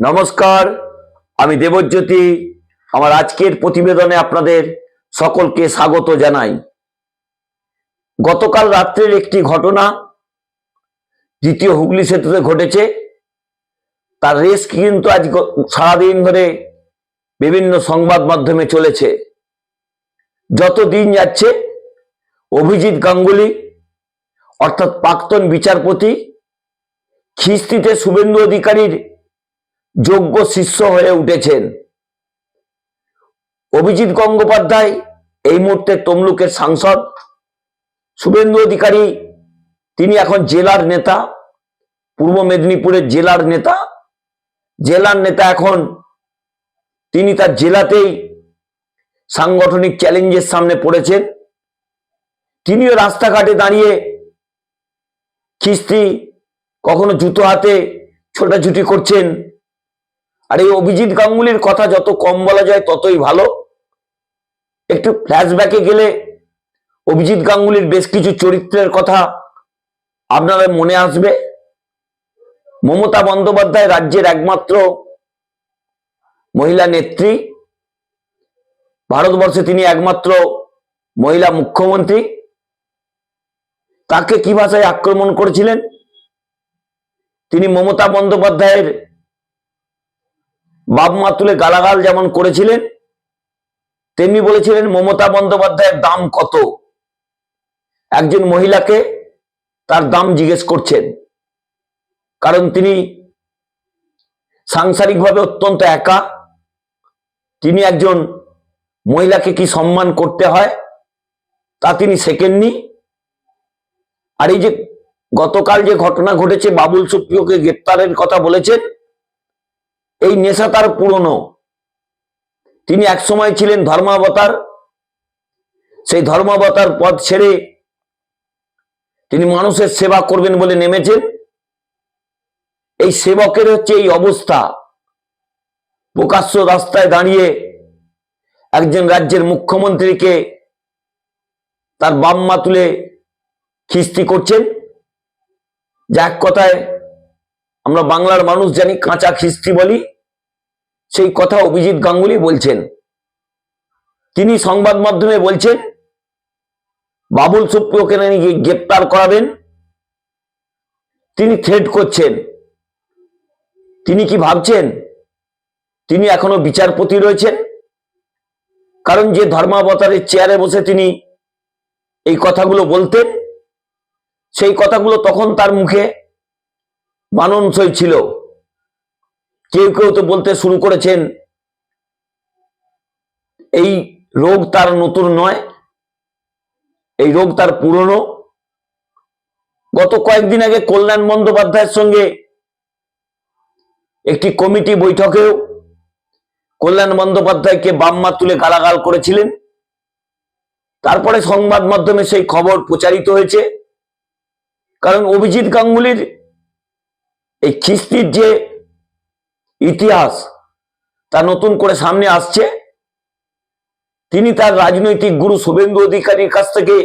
নমস্কার, আমি দেবজ্যোতি। আমার আজকের প্রতিবেদনে আপনাদের সকলকে স্বাগত জানাই। গতকাল রাত্রের একটি ঘটনা, দ্বিতীয় হুগলি সেতুতে ঘটেছে। তার রেস কিন্তু আজ সারাদিন ধরে বিভিন্ন সংবাদ মাধ্যমে চলেছে। যত দিন যাচ্ছে, অভিজিৎ গাঙ্গুলি, অর্থাৎ প্রাক্তন বিচারপতি, খিস্তিতে শুভেন্দু অধিকারীর যোগ্য শিষ্য হয়ে উঠেছেন। অভিজিৎ গঙ্গোপাধ্যায়, এই মুহূর্তে তমলুকের সাংসদ। শুভেন্দু অধিকারী, তিনি এখন জেলার নেতা, পূর্ব মেদিনীপুরের জেলার নেতা। জেলার নেতা এখন, তিনি তার জেলাতেই সাংগঠনিক চ্যালেঞ্জের সামনে পড়েছেন। তিনিও রাস্তাঘাটে দাঁড়িয়ে খিস্তি, কখনো জুতো হাতে ছোটাছুটি করছেন। আর এই অভিজিৎ গাঙ্গুলির কথা যত কম বলা যায় ততই ভালো। একটু ফ্ল্যাশব্যাকে গেলে অভিজিৎ গাঙ্গুলির বেশ কিছু চরিত্রের কথা আপনাদের মনে আসবে। মমতা বন্দ্যোপাধ্যায় রাজ্যের একমাত্র মহিলা নেত্রী। ভারতবর্ষে তিনি একমাত্র মহিলা মুখ্যমন্ত্রী। তাকে কি ভাষায় আক্রমণ করেছিলেন? তিনি মমতা বন্দ্যোপাধ্যায়ের বাপ মা তুলে গালাগাল যেমন করেছিলেন, তেমনি বলেছিলেন, মমতা বন্দ্যোপাধ্যায়ের দাম কত? একজন মহিলাকে তার দাম জিজ্ঞেস করছেন। কারণ তিনি সাংসারিকভাবে অত্যন্ত একা। তিনি একজন মহিলাকে কি সম্মান করতে হয় তা তিনি শেখেননি। আর এই যে গতকাল যে ঘটনা ঘটেছে, বাবুল সুপ্রিয়কে গ্রেপ্তারের কথা বলেছেন এই নেশা তার পুরনো। তিনি একসময় ছিলেন ধর্মাবতার। সেই ধর্মাবতার পদ ছেড়ে তিনি মানুষের সেবা করবেন বলে নেমেছেন। এই সেবকের হচ্ছে এই অবস্থা। প্রকাশ্য রাস্তায় দাঁড়িয়ে একজন রাজ্যের মুখ্যমন্ত্রীকে তার বাম্মা তুলে খিস্তি করছেন। যা এক কথায় আমরা বাংলার মানুষ জানি, কাঁচা খিস্তি বলি। সেই কথা অভিজিৎ গাঙ্গুলি বলছেন। তিনি সংবাদ মাধ্যমে বলছেন, বাবুল সুপ্রিয়কে নাকি গ্রেপ্তার করাবেন। তিনি থ্রেট করছেন। তিনি কি ভাবছেন, তিনি এখনও বিচারপতি রয়েছেন? কারণ যে ধর্মাবতারের চেয়ারে বসে তিনি এই কথাগুলো বলতেন, সেই কথাগুলো তখন তার মুখে মাননসই ছিল। কেউ কেউ তো বলতে শুরু করেছেন, এই রোগ তার নতুন নয়, এই রোগ তার পুরনো। গত কয়েকদিন আগে কল্যাণ বন্দ্যোপাধ্যায়ের সঙ্গে একটি কমিটি বৈঠকেও কল্যাণ বন্দ্যোপাধ্যায়কে বাম্মা তুলে গালাগাল করেছিলেন। তারপরে সংবাদ মাধ্যমে সেই খবর প্রচারিত হয়েছে। কারণ অভিজিৎ গাঙ্গুলির এই খিস্তির যে ইতিহাস তা নতুন করে সামনে আসছে, তিনি তার রাজনৈতিক গুরু শুভেন্দু অধিকারীর কাছ থেকে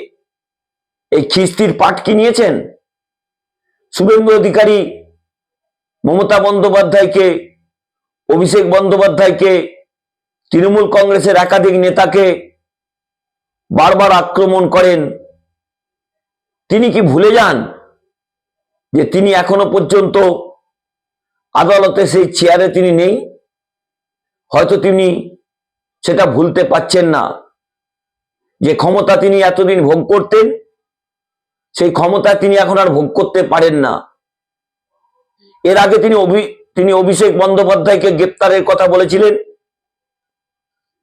এই খিস্তির পাঠ কি নিয়েছেন? শুভেন্দু অধিকারী মমতা বন্দ্যোপাধ্যায়কে, অভিষেক বন্দ্যোপাধ্যায়কে, তৃণমূল কংগ্রেসের একাধিক নেতাকে বারবার আক্রমণ করেন। তিনি কি ভুলে যান? যে তিনি এখনও পর্যন্ত আদালতে সেই চেয়ারে তিনি নেই। হয়তো তিনি সেটা ভুলতে পাচ্ছেন না। যে ক্ষমতা তিনি এতদিন ভোগ করতেন, সেই ক্ষমতা তিনি এখন আর ভোগ করতে পারেন না। এর আগে তিনি অভি, তিনি অভিষেক বন্দ্যোপাধ্যায়কে গ্রেপ্তারের কথা বলেছিলেন।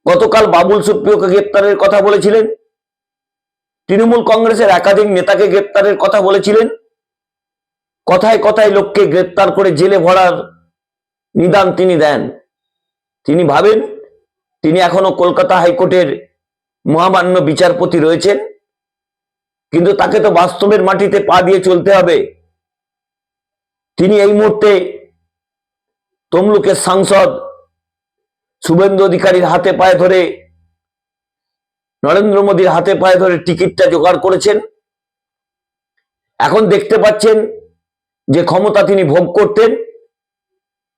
গতকাল বাবুল সুপ্রিয়কে গ্রেপ্তারের কথা বলেছিলেন। তৃণমূল কংগ্রেসের একাধিক নেতাকে গ্রেপ্তারের কথা বলেছিলেন। কথায় কথায় লোককে গ্রেপ্তার করে জেলে ভরার নিদান তিনি দেন। তিনি ভাবেন, তিনি এখনও কলকাতা হাইকোর্টের মহামান্য বিচারপতি রয়েছেন, কিন্তু তাকে তো বাস্তবের মাটিতে পা দিয়ে চলতে হবে। তিনি এই মুহূর্তে তমলুকের সাংসদ, শুভেন্দু অধিকারীর হাতে পায়ে ধরে, নরেন্দ্র মোদীর হাতে পায়ে ধরে টিকিটটা জোগাড় করেছেন। এখন দেখতে পাচ্ছেন যে ক্ষমতা তিনি ভোগ করতেন,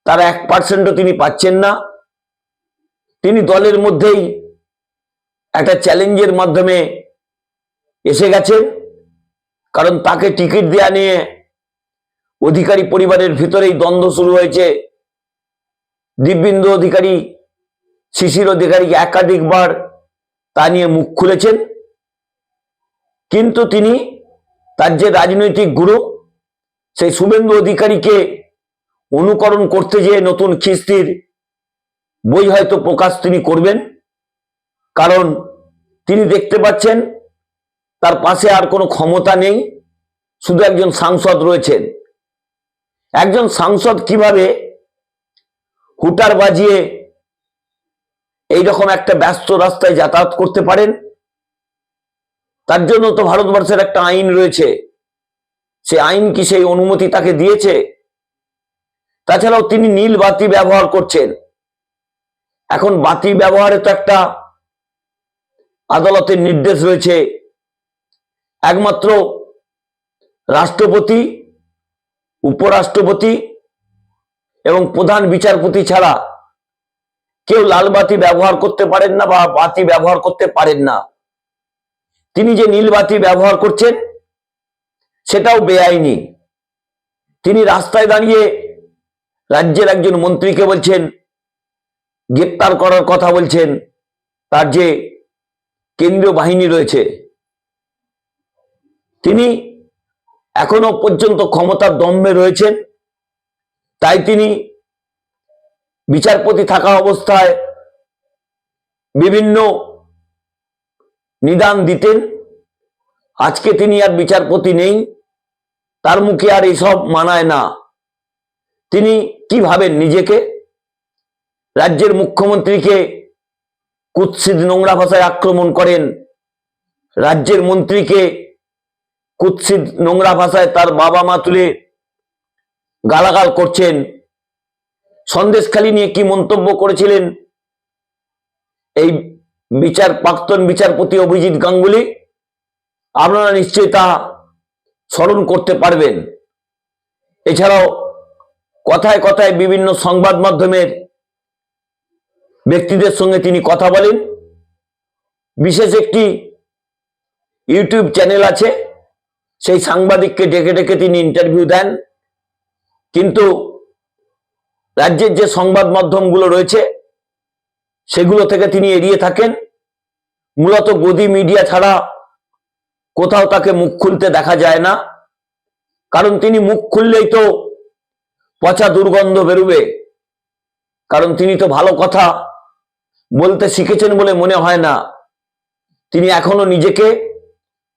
তার এক পার্সেন্টও তিনি পাচ্ছেন না। তিনি দলের মধ্যেই একটা চ্যালেঞ্জের মাধ্যমে এসে গেছেন, কারণ তাকে টিকিট দেয়া নিয়ে অধিকারী পরিবারের ভিতরেই দ্বন্দ্ব শুরু হয়েছে। দিব্যেন্দু অধিকারী, শিশির অধিকারীকে একাধিকবার তা নিয়ে মুখ খুলেছেন। কিন্তু তিনি তার যে রাজনৈতিক গুরু সেই শুভেন্দু অধিকারীকে অনুকরণ করতে যেয়ে নতুন খিস্তির বই হয়তো প্রকাশ তিনি করবেন। কারণ তিনি দেখতে পাচ্ছেন, তার পাশে আর কোনো ক্ষমতা নেই, শুধু একজন সাংসদ রয়েছেন। একজন সাংসদ কীভাবে হুটার বাজিয়ে এই রকম একটা ব্যস্ত রাস্তায় যাতায়াত করতে পারেন? তার জন্য তো ভারতবর্ষের একটা আইন রয়েছে। সে আইন কি সেই অনুমতি তাকে দিয়েছে? তাছাড়াও তিনি নীল বাতি ব্যবহার করছেন। এখন বাতি ব্যবহারে তো একটা আদালতের নির্দেশ রয়েছে। একমাত্র রাষ্ট্রপতি, উপরাষ্ট্রপতি এবং প্রধান বিচারপতি ছাড়া কেউ লাল বাতি ব্যবহার করতে পারেন না বা বাতি ব্যবহার করতে পারেন না। তিনি যে নীল বাতি ব্যবহার করছেন সেটাও বেআইনি। তিনি রাস্তায় দাঁড়িয়ে রাজ্যের একজন মন্ত্রীকে বলছেন, গ্রেপ্তার করার কথা বলছেন, তার যে কেন্দ্রীয় বাহিনী রয়েছে। তিনি এখনও পর্যন্ত ক্ষমতার দম্ভে রয়েছেন। তাই তিনি বিচারপতি থাকা অবস্থায় বিভিন্ন নিদান দিতেন। আজকে তিনি আর বিচারপতি নেই, তার মুখে আর এসব মানায় না। তিনি কি ভাবেন নিজেকে? রাজ্যের মুখ্যমন্ত্রীকে কুৎসিত নোংরা ভাষায় আক্রমণ করেন, রাজ্যের মন্ত্রীকে কুৎসিত নোংরা ভাষায় তার বাবা মা তুলে গালাগাল করছেন। সন্দেশখালি নিয়ে কি মন্তব্য করেছিলেন? এই বিচার, প্রাক্তন বিচারপতি অভিজিৎ গাঙ্গুলি আপনারা নিশ্চয়ই তা স্মরণ করতে পারবেন। এছাড়াও কথায় কথায় বিভিন্ন সংবাদ মাধ্যমের ব্যক্তিদের সঙ্গে তিনি কথা বলেন। বিশেষ একটি ইউটিউব চ্যানেল আছে, সেই সাংবাদিককে ডেকে ডেকে তিনি ইন্টারভিউ দেন। কিন্তু রাজ্যের যে সংবাদ মাধ্যমগুলো রয়েছে, সেগুলো থেকে তিনি এড়িয়ে থাকেন। মূলত গদি মিডিয়া ছাড়া কোথাও তাকে মুখ খুলতে দেখা যায় না। কারণ তিনি মুখ খুললেই তো পচা দুর্গন্ধ বেরোবে। কারণ তিনি তো ভালো কথা বলতে শিখেছেন বলে মনে হয় না। তিনি এখনও নিজেকে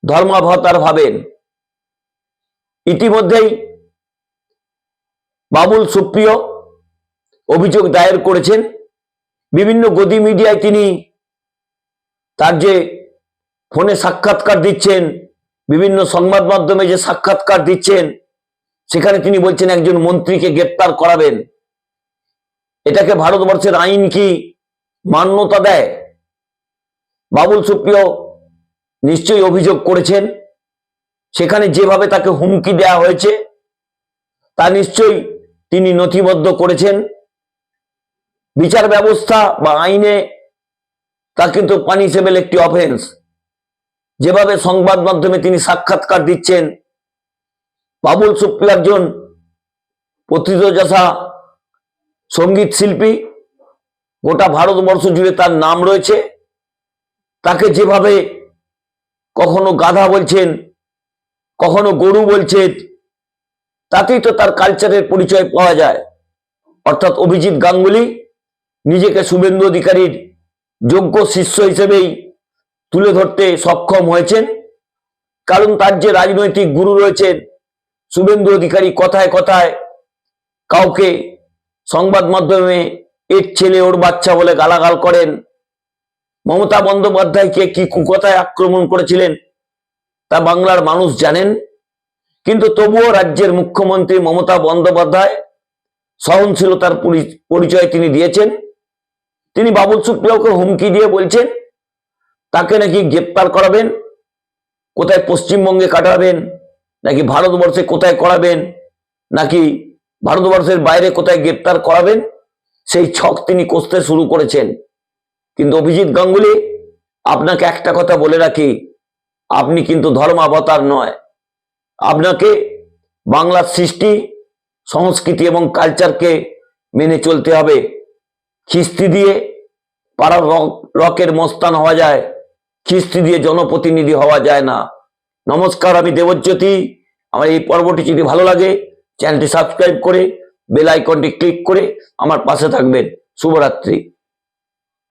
ধর্মাবতার ভাবেন। ইতিমধ্যেই বাবুল সুপ্রিয় অভিযোগ দায়ের করেছেন। বিভিন্ন গদি মিডিয়ায় তিনি তার যে ফোনে সাক্ষাৎকার দিচ্ছেন, বিভিন্ন সংবাদ মাধ্যমে যে সাক্ষাৎকার দিচ্ছেন, সেখানে তিনি বলছেন, একজন মন্ত্রীকে গ্রেপ্তার করাবেন। এটাকে ভারতবর্ষের আইন কি মান্যতা দেয়? বাবুল সুপ্রিয় নিশ্চয়ই অভিযোগ করেছেন, সেখানে যেভাবে তাকে হুমকি দেয়া হয়েছে, তা নিশ্চয়ই তিনি নথিবদ্ধ করেছেন। বিচার ব্যবস্থা বা আইনে তা কিন্তু পানিশেবল একটি অফেন্স যেভাবে সংবাদ মাধ্যমে তিনি সাক্ষাৎকার দিচ্ছেন, বাবুল সুপ্রিয় একজন প্রথিতযশা সংগীত শিল্পী, গোটা ভারতবর্ষ জুড়ে তার নাম রয়েছে। তাকে যেভাবে কখনো গাধা বলছেন, কখনো গরু বলছেন, তাতেই তো তার কালচারের পরিচয় পাওয়া যায়। অর্থাৎ অভিজিৎ গাঙ্গুলি নিজেকে শুভেন্দু অধিকারীর যোগ্য শিষ্য হিসেবেই তুলে ধরতে সক্ষম হয়েছেন। কারণ তার যে রাজনৈতিক গুরু রয়েছেন, শুভেন্দু অধিকারী কথায় কথায় কাউকে সংবাদ মাধ্যমে এর ছেলে ওর বাচ্চা বলে গালাগাল করেন। মমতা বন্দ্যোপাধ্যায়কে কি কুকথায় আক্রমণ করেছিলেন, তা বাংলার মানুষ জানেন। কিন্তু তবুও রাজ্যের মুখ্যমন্ত্রী মমতা বন্দ্যোপাধ্যায় সহনশীলতার পরি- পরিচয় তিনি দিয়েছেন। তিনি বাবুল সুপ্রিয়কে হুমকি দিয়ে বলছেন তাকে নাকি গ্রেপ্তার করাবেন? কোথায় পশ্চিমবঙ্গে কাটাবেন? নাকি ভারতবর্ষে কোথায় করাবেন? নাকি ভারতবর্ষের বাইরে কোথায় গ্রেপ্তার করাবেন? সেই ছক তিনি কষতে শুরু করেছেন। কিন্তু অভিজিৎ গাঙ্গুলি, আপনাকে একটা কথা বলে রাখি, আপনি কিন্তু ধর্মাবতার নয়। আপনাকে বাংলার সৃষ্টি, সংস্কৃতি এবং কালচারকে মেনে চলতে হবে। খিস্তি দিয়ে পাড়ার রক- রকের মস্তান হওয়া যায়। খিস্তি দিয়ে জনপ্রতিনিধি হওয়া যায় না। নমস্কার, আমি দেবজ্যোতি। আমার এই পর্বটি যদি ভালো লাগে, চ্যানেলটি সাবস্ক্রাইব করে, বেল আইকনটি ক্লিক করে আমার পাশে থাকবেন। শুভরাত্রি।